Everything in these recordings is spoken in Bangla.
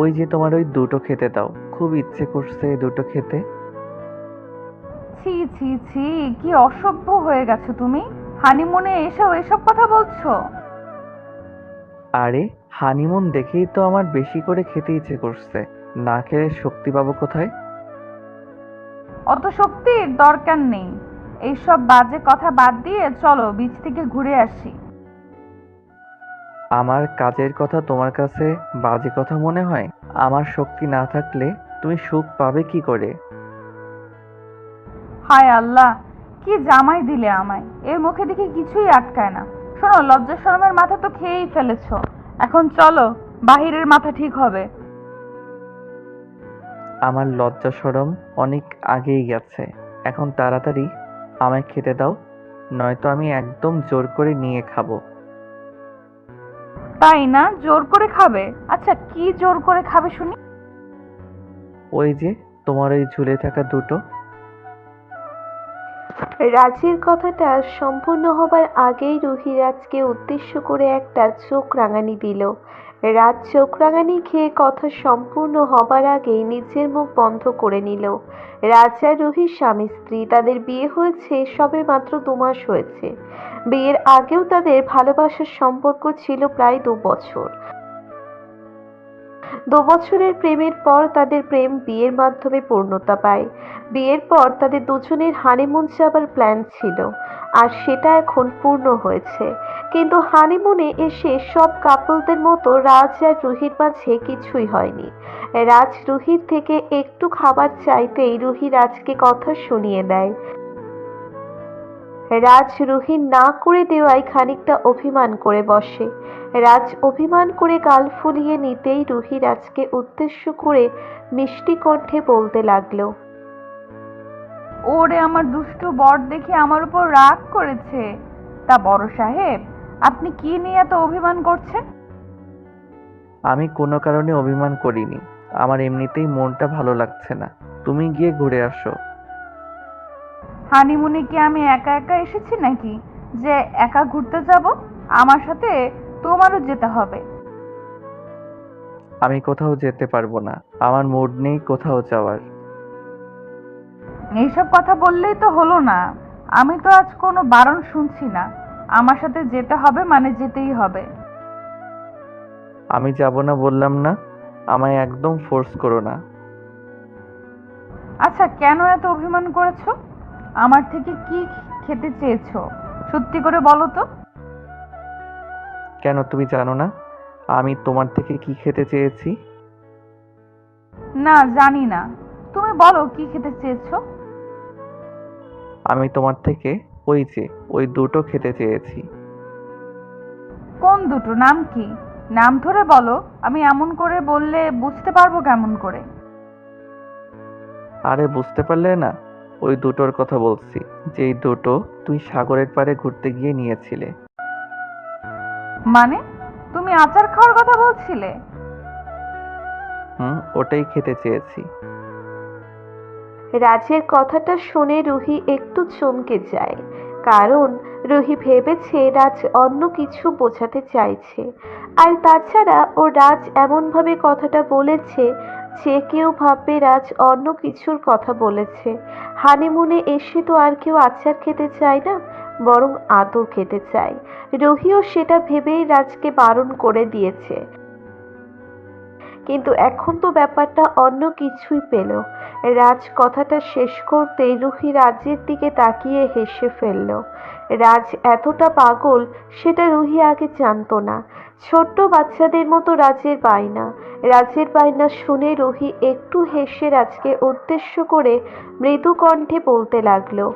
ওই যে তোমার ওই দুটো খেতে দাও। খুব ইচ্ছে করছে এই দুটো খেতে। ছি ছি ছি কি অসভ্য হয়ে গেছো তুমি। হানিমুনে এসেও এসব কথা বলছো? আরে হানিমুন দেখেই তো আমার বেশি করে খেতে ইচ্ছে করছে। না খেলে শক্তি পাবো কোথায়? অত শক্তির দরকার নেই। এইসব বাজে কথা বাদ দিয়ে চলো বিচ থেকে ঘুরে আসি। আমার কাজের কথা তোমার কাছে বাজে কথা মনে হয়? আমার শক্তি না থাকলে তুমি সুখ পাবে কি করে? হায় আল্লাহ কি জামাই দিলে আমায়? এর মুখে দেখে কিছুই আটকায় না। শোনো লজ্জা শরমের মাথা তো খেয়েই ফেলেছো। এখন চলো বাহিরের মাথা ঠিক হবে। আমার লজ্জা সরম অনেক আগেই গেছে। এখন তাড়াতাড়ি আমায় খেতে দাও নয়তো আমি একদম জোর করে নিয়ে খাব। তাই না? জোর করে খাবে? আচ্ছা কি জোর করে খাবে শুনি? ওই যে তোমার ওই ঝুলে থাকা দুটো। রাজির কথাটা সম্পূর্ণ হবার আগেই রুহিরাজকে উদ্দেশ্য করে একটা চোখ রাঙানি দিল। রাজ চোখ রাঙানি খেয়ে কথা সম্পূর্ণ হবার আগেই নিজের মুখ বন্ধ করে নিল। রাজা রুহির স্বামী স্ত্রী তাদের বিয়ে হয়েছে সবে মাত্র দু মাস হয়েছে। বিয়ের আগেও তাদের ভালোবাসার সম্পর্ক ছিল প্রায় দু বছর। দু বছরের প্রেমের পর তাদের প্রেম বিয়ের মাধ্যমে পূর্ণতা পায়। বিয়ের পর তাদের দুজনের হানিমুন যাবার প্ল্যান ছিল, আর সেটা এখন পূর্ণ হয়েছে। কিন্তু হানিমুনে এসে সব কাপলদের মতো রাজ আর রুহির মাঝে কিছুই হয়নি। রাজ রুহির থেকে একটু খাবার চাইতেই রুহি রাজকে কথা শুনিয়ে দেয়। রাজ রুহির না করে দেওয়ায় খানিকটা অভিমান করে বসে। রাজ অভিমান করে গাল ফুলিয়ে নিতেই রুহি রাজকে উদ্দেশ্য করে মিষ্টি কণ্ঠে বলতে লাগল ওরে আমার দুষ্ট বর দেখে আমার উপর রাগ করেছে। তা বড় সাহেব আপনি কি নিয়ে এত অভিমান করছেন? আমি কোনো কারণে অভিমান করিনি। আমার এমনিতেই মনটা ভালো লাগছে না। তুমি গিয়ে ঘুরে আসো। হানিমুনে কি আমি একা একা এসেছি নাকি? যে একা ঘুরতে যাব আমার সাথে তোমারও যেতে হবে। আমি কোথাও যেতে পারব না আমার মুড নেই কোথাও যাওয়ার। এইসব কথা বললেই তো হলো না। আমি তো আজ কোনো বারণ শুনছি না। আমার সাথে যেতে হবে মানে যেতেই হবে। আমি যাব না বললাম না আমায় একদম ফোর্স করো না। আচ্ছা কেন এত অভিমান করেছ? আমার থেকে কি খেতে চেয়েছো? সত্যি করে বলো তো। কেন তুমি জানো না? আমি তোমার থেকে কি খেতে চেয়েছি? না জানি না। তুমি বলো কি খেতে চেয়েছো? আমি তোমার থেকে ওই যে ওই দুটো খেতে চেয়েছি। কোন দুটো? নাম কি? নাম ধরে বলো। আমি এমন করে বললে বুঝতে পারব কেমন করে। আরে বুঝতে পারলে না। ওই দুটোর কথা বলছি যেই দুটো তুই সাগরের পাড়ে ঘুরতে গিয়ে নিয়েছিলে। মানে? তুমি আচার খাওয়ার কথা বলছিলে? হুম ওটাই খেতে চেয়েছি। রাজের কথাটা শুনে রুহি একটু চমকে যায় কারণ রুহি ভেবেছে রাজ অন্য কিছু বোঝাতে চাইছে। আর তাছাড়া ও রাজ এমনভাবে কথাটা বলেছে যে কেউ ভাববে রাজ অন্য কিছুর কথা বলেছে। হানিমুনে এসে তো আর কেউ আচার খেতে চায় না, বরং আদর খেতে চায়। রুহিও সেটা ভেবেই রাজকে বারণ করে দিয়েছে। কিন্তু এখন তো ব্যাপারটা অন্য কিছুই পেল। রাজ কথাটা শেষ করতেই রুহি রাজের দিকে তাকিয়ে হেসে ফেলল। রাজ এতটা পাগল সেটা রুহি আগে জানতো না। ছোট্ট বাচ্চাদের মতো রাজের বায়না। রাজের বায়না শুনে রুহি একটু হেসে রাজকে উদ্দেশ্য করে মৃদু কণ্ঠে বলতে লাগল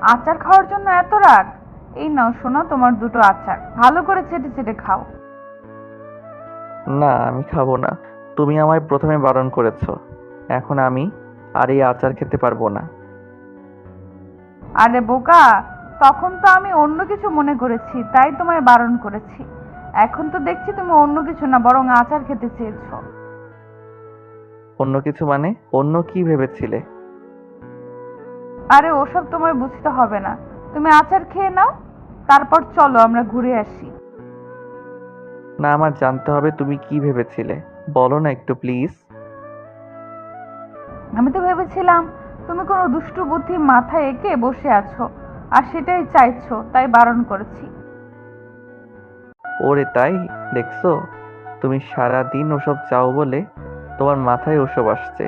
আচার খাওয়ার জন্য এত রাগ? এই নাও শোনো তোমার দুটো আচার। ভালো করে চেটে চেটে খাও। না আমি খাব না। তুমি আমায় প্রথমে বারণ করেছ। এখন আমি আর এই আচার খেতে পারব না। আরে বোকা তখন তো আমি অন্য কিছু মনে করেছি তাই তোমায় বারণ করেছি। এখন তো দেখছি তুমি অন্য কিছু না বরং আচার খেতে চেয়েছো। অন্য কিছু মানে? অন্য কি ভেবেছিলে? আরে ওসব তোমায় বুঝতে হবে না। তুমি আচার খেয়ে নাও তারপর চলো আমরা ঘুরে আসি। না আমার জানতে হবে তুমি কি ভেবেছিলে। বলো না একটু প্লিজ। আমি তো ভেবেছিলাম তুমি কোনো দুষ্টু বুদ্ধি মাথায় এঁকে বসে আছো আর সেটাই চাইছো তাই বারণ করেছি। ওরে তাই? দেখছ? তুমি সারা দিন ওসব চাও বলে তোমার মাথায় ওসব আসছে।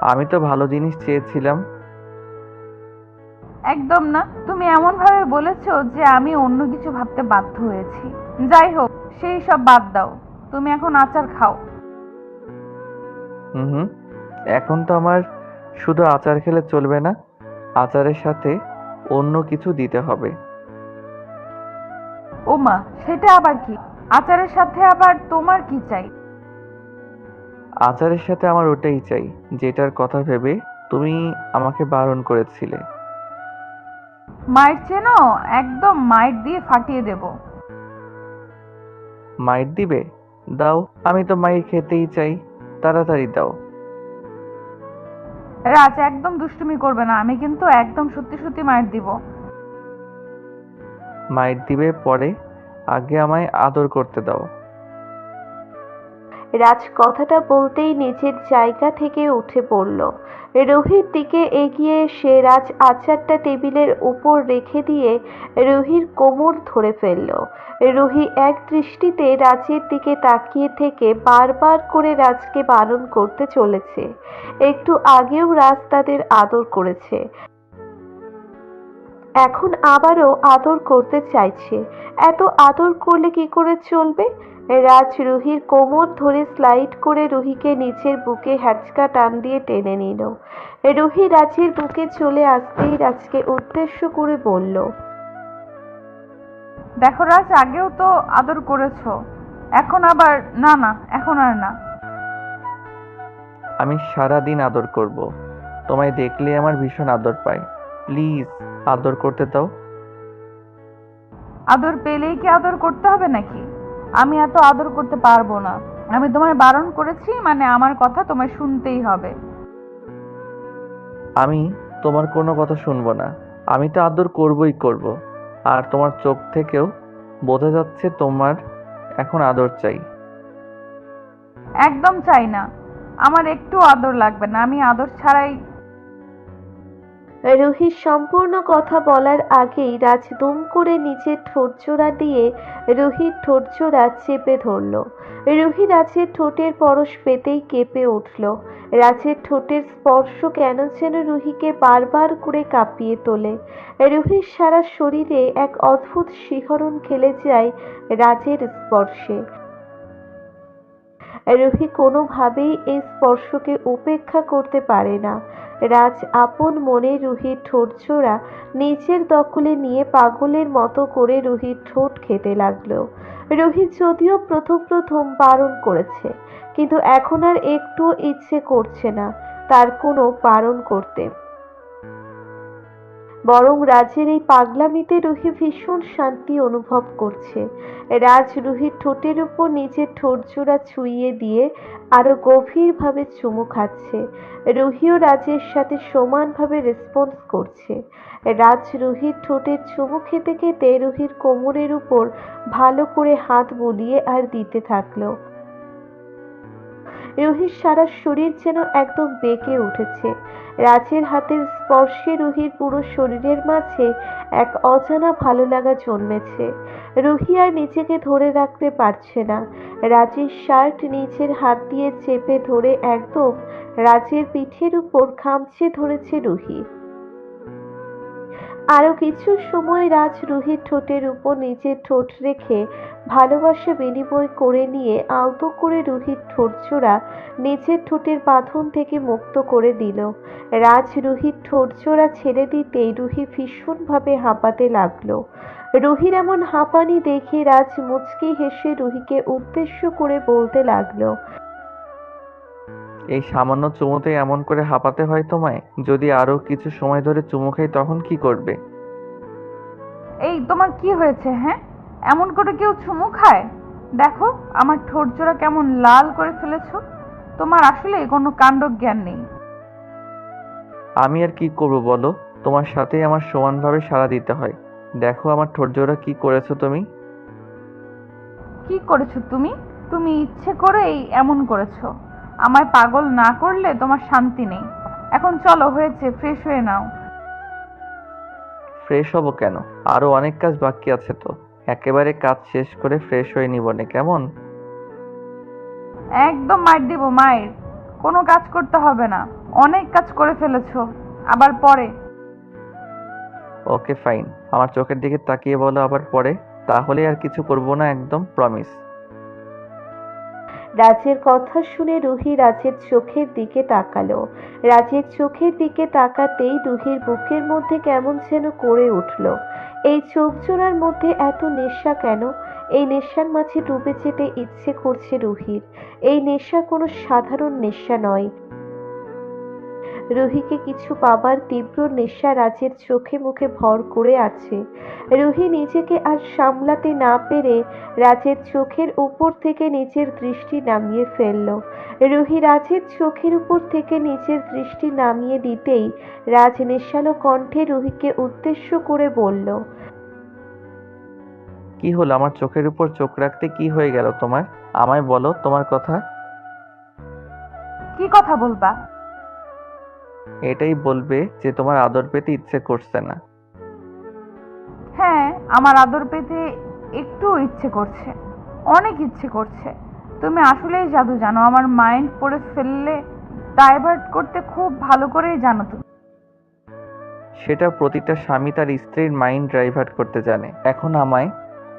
আমি তো ভালো জিনিস চেয়েছিলাম। একদম না। তুমি এমন ভাবে বলেছ যে আমি অন্য কিছু ভাবতে বাধ্য হয়েছি। যাই হোক সেই সব বাদ দাও। তুমি এখন আচার খাও। হুম হুম। এখন তো আমার শুধু আচার খেলে চলবে না আচারের সাথে অন্য কিছু দিতে হবে। ওমা সেটা আবার কি? আচারের সাথে আবার তোমার কি চাই? আচারের সাথে আমার ওটাই চাই যেটার কথা ভেবে তুমি আমাকে বারণ করেছিলে। মায়ের চেনো? একদম মায়ের দিয়ে ফাটিয়ে দেব। মাইট দিবে? দাও আমি তো মাইর খেতেই চাই তাড়াতাড়ি দাও। রাজ, একদম দুষ্টুমি করবে না। আমি কিন্তু একদম সত্যি সত্যি মায়ের দিব। মায়ের দিবে পরে আগে আমায় আদর করতে দাও। রাজ কথাটা বলতেই নিজের জায়গা থেকে উঠে পড়ল। রুহির দিকে এগিয়ে এসে রাজ আচারটা টেবিলের উপর রেখে দিয়ে রুহির কোমর ধরে ফেলল। রুহি এক দৃষ্টিতে রাজের দিকে তাকিয়ে থেকে বারবার করে রাজকে বারণ করতে চলেছে। একটু আগেও রাজ তাদের আদর করেছে। এখন আবারও আদর করতে চাইছে। এত আদর করলে কি করে চলবে? রাজ রুহির কোমর ধরে স্লাইড করে রুহিকে নিচের বুকে হ্যাচকা টান দিয়ে টেনে নিল। রুহি রাজের বুকে চলে আসতেই রাজকে উদ্দেশ্য করে বলল দেখো রাজ আগেও তো আদর করেছ। এখন আবার না না এখন আর না। আমি সারা দিন আদর করব। তোমায় দেখলে আমার ভীষণ আদর পায়। প্লিজ আদর করতে দাও। আদর পেলেই কি আদর করতে হবে নাকি? আমি এত আদর করতে পারব না। আমি তোমায় বারণ করেছি মানে আমার কথা তোমায় শুনতেই হবে। আমি তোমার কোনো কথা শুনব না। আমি তো আদর করবই করব। আর তোমার চোখ থেকেও বোঝা যাচ্ছে তোমার এখন আদর চাই। একদম চাই না। আমার একটু আদর লাগবে না। আমি আদর ছাড়াই রুহির সম্পূর্ণ কথা বলার আগেই রাজ দুম করে নিচের ঠোঁটজোড়া দিয়ে রুহির ঠোঁটজোড়া চেপে ধরল। রুহি রাজের ঠোঁটের পরশ পেতেই কেঁপে উঠল। রাজের ঠোঁটের স্পর্শ কেন যেন রুহিকে বারবার করে কাঁপিয়ে তোলে। রুহির সারা শরীরে এক অদ্ভুত শিহরণ খেলে যায় রাজের স্পর্শে। রুহি কোনোভাবেই এই স্পর্শকে উপেক্ষা করতে পারে না। রাজ আপন মনে রুহির ঠোঁটচোড়া নিজের দখলে নিয়ে পাগলের মতো করে রুহির ঠোঁট খেতে লাগল। রুহি যদিও প্রথম প্রথম বারণ করেছে, কিন্তু এখন আর একটু ইচ্ছে করছে না তার কোনো বারণ করতে। বরং রাজের এই পাগলামিতে রুহি ভীষণ শান্তি অনুভব করছে। রাজ রুহির ঠোঁটের উপর নিজের ঠোঁটজোড়া ছুঁইয়ে দিয়ে আরও গভীরভাবে চুমু খাচ্ছে। রুহিও রাজের সাথে সমানভাবে রেসপন্স করছে। রাজ রুহির ঠোঁটের চুমু খেতে খেতে রুহির কোমরের উপর ভালো করে হাত বুলিয়ে আর দিতে থাকল। রুহির সারা শরীর যেন একদম বেঁকে উঠেছে। রাজের হাতের স্পর্শে রুহির পুরো শরীরের মাঝে এক অজানা ভালো লাগা জন্মেছে। রুহি আর নিজেকে ধরে রাখতে পারছে না। রাজের শার্ট নিচের হাত দিয়ে চেপে ধরে একদম রাজের পিঠের উপর খামচে ধরেছে রুহি। আরও কিছু সময় রাজ রুহির ঠোঁটের উপর নিজের ঠোঁট রেখে ভালোবাসা বিনিময় করে নিয়ে আলতো করে রুহির ঠোঁটজোড়া নিজের ঠোঁটের বাঁধন থেকে মুক্ত করে দিল। রাজ রুহির ঠোঁটজোড়া ছেড়ে দিতেই রুহি ভীষণভাবে হাঁপাতে লাগল। রুহির এমন হাঁপানি দেখে রাজ মুচকি হেসে রুহিকে উদ্দেশ্য করে বলতে লাগল এই সামান্য চুমুতে এমন করে হাঁপাতে হয় তোমায়? যদি আরও কিছু সময় ধরে চুমু খাই তখন কি করবে? এই তোমার কি হয়েছে হ্যাঁ? এমন করে কেউ চুমু খায়? দেখো আমার ঠোঁট জোড়া কেমন লাল করে ফেলেছো। তোমার আসলে কোনো কাণ্ড জ্ঞান নেই। আমি আর কি করব বলো? তোমার সাথেই আমার সমানভাবে সাড়া দিতে হয়। দেখো আমার ঠোঁট জোড়া কি করেছ তুমি? কি করেছ তুমি? তুমি ইচ্ছে করেই এমন করেছ। আমায় পাগল না করলে তোমার শান্তি নেই। এখন চলো হয়েছে ফ্রেশ হয়ে নাও। ফ্রেশ হব কেন? আরও অনেক কাজ বাকি আছে তো। একেবারে কাজ শেষ করে ফ্রেশ হয়ে নিবনে কেমন? একদম মার দিব মায়ের কোনো কাজ করতে হবে না। অনেক কাজ করে ফেলেছো। আবার পরে। ওকে ফাইন আমার চোখের দিকে তাকিয়ে বলো আবার পরে। তাহলে আর কিছু করব না একদম প্রমিস রাজের কথা শুনে রুহি রাজের চোখের দিকে তাকালো। রাজের চোখের দিকে তাকাতেই রুহির বুকের মধ্যে কেমন যেন করে উঠল। এই চোখ জোড়ার মধ্যে এত নেশা কেন? এই নেশার মাঝে ডুবে যেতে ইচ্ছে করছে রুহির। এই নেশা কোনো সাধারণ নেশা নয়। রুহিকে কিছু পাবার তীব্র নেশা রাজের চোখে মুখে ভর করে আছে। রুহি নিজেকে আর সামলাতে না পেরে রাজের চোখের উপর থেকে নিজের দৃষ্টি নামিয়ে ফেলল। রুহি রাজের চোখের উপর থেকে নিজের দৃষ্টি নামিয়ে দিতেই রাজ নেশালো কণ্ঠে রুহিকে উদ্দেশ্য করে বলল কি হলো? আমার চোখের উপর চোখ রাখতে কি হয়ে গেল তোমার? আমায় বলো তোমার কথা। কি কথা বলবা? এটাই বলবে যে তোমার আদর পেতে ইচ্ছে করছে না। হ্যাঁ আমার আদর পেতে একটু ইচ্ছে করছে অনেক ইচ্ছে করছে। তুমি আসলেই জাদু জানো আমার মাইন্ড পড়ে ফেললে ডাইভার্ট করতে খুব ভালো করেই জানো তুমি। সেটা প্রতিটা স্বামী তার স্ত্রীর মাইন্ড ড্রাইভার করতে জানে। এখন আমায়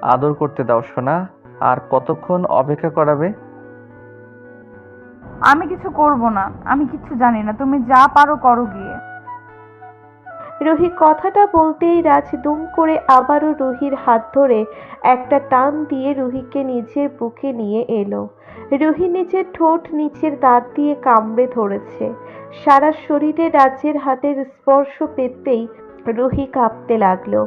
আদর করতে দাও শোনা আর কতক্ষণ অপেক্ষা করাবে? আমি কিছু করব না, আমি কিছু জানি না, তুমি যা পারো করো গিয়ে। রুহি কথাটা বলতেই রাজ দুম করে আবারও রুহির হাত ধরে একটা টান দিয়ে রুহিকে নিজের বুকে নিয়ে এলো। রুহি নিজের ঠোঁট নিচের দাঁত দিয়ে কামড়ে ধরেছে। সারা শরীরে রাজের হাতের স্পর্শ পেতেই রুহি কাঁপতে লাগল।